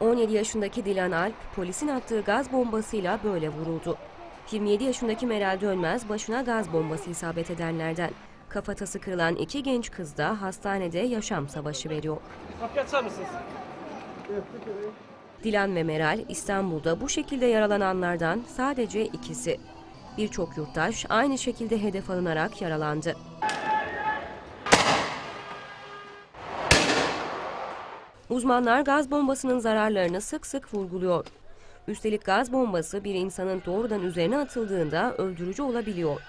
...17 yaşındaki Dilan Alp, polisin attığı gaz bombasıyla böyle vuruldu. 27 yaşındaki Meral Dönmez, başına gaz bombası isabet edenlerden. Kafatası kırılan iki genç kız da hastanede yaşam savaşı veriyor. Kapıyı açar mısınız? Dilan ve Meral, İstanbul'da bu şekilde yaralananlardan sadece ikisi. Birçok yurttaş aynı şekilde hedef alınarak yaralandı. Uzmanlar gaz bombasının zararlarını sık sık vurguluyor. Üstelik gaz bombası bir insanın doğrudan üzerine atıldığında öldürücü olabiliyor.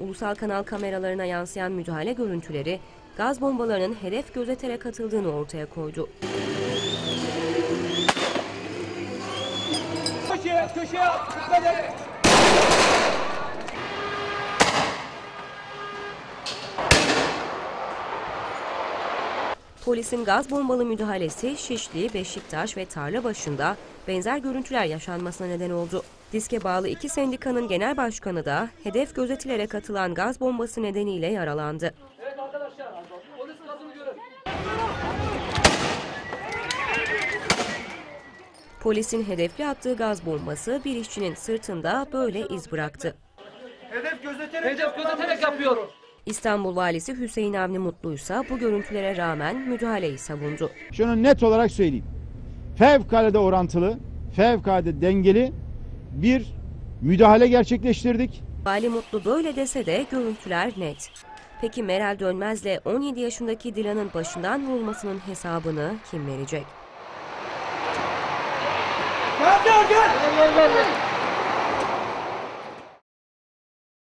Ulusal kanal kameralarına yansıyan müdahale görüntüleri gaz bombalarının hedef gözeterek atıldığını ortaya koydu. Köşeye, köşeye. Polisin gaz bombalı müdahalesi Şişli, Beşiktaş ve Tarlabaşı'nda benzer görüntüler yaşanmasına neden oldu. Diske bağlı iki sendikanın genel başkanı da hedef gözetilerek atılan gaz bombası nedeniyle yaralandı. Evet arkadaşlar. Polis gazını görün. Polisin hedefli attığı gaz bombası bir işçinin sırtında böyle iz bıraktı. Hedef gözeterek, Hedef gözeterek yapıyor. İstanbul Valisi Hüseyin Avni Mutlu ise bu görüntülere rağmen müdahaleyi savundu. Şunu net olarak söyleyeyim. Fevkalade orantılı, fevkalade dengeli bir müdahale gerçekleştirdik. Vali Mutlu böyle dese de görüntüler net. Peki Meral Dönmez'le 17 yaşındaki Dilan'ın başından vurulmasının hesabını kim verecek? Gel gel gel. Gel gel gel.